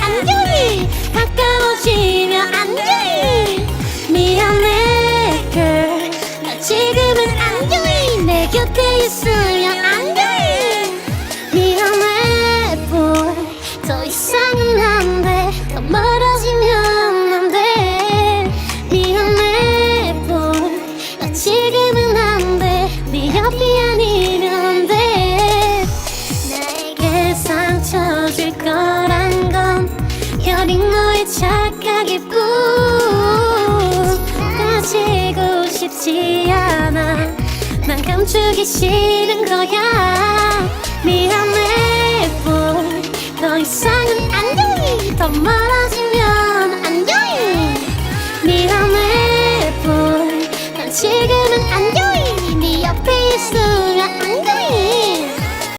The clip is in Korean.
안녕히 가까워지면 안녕히 미안해 girl 지금은 안녕히 내 곁에 있을 싶지 않아. 난 감추기 싫은 거야. 미안해 boy 더 이상은 안돼 더 멀어지면 안돼 미안해 boy 난 지금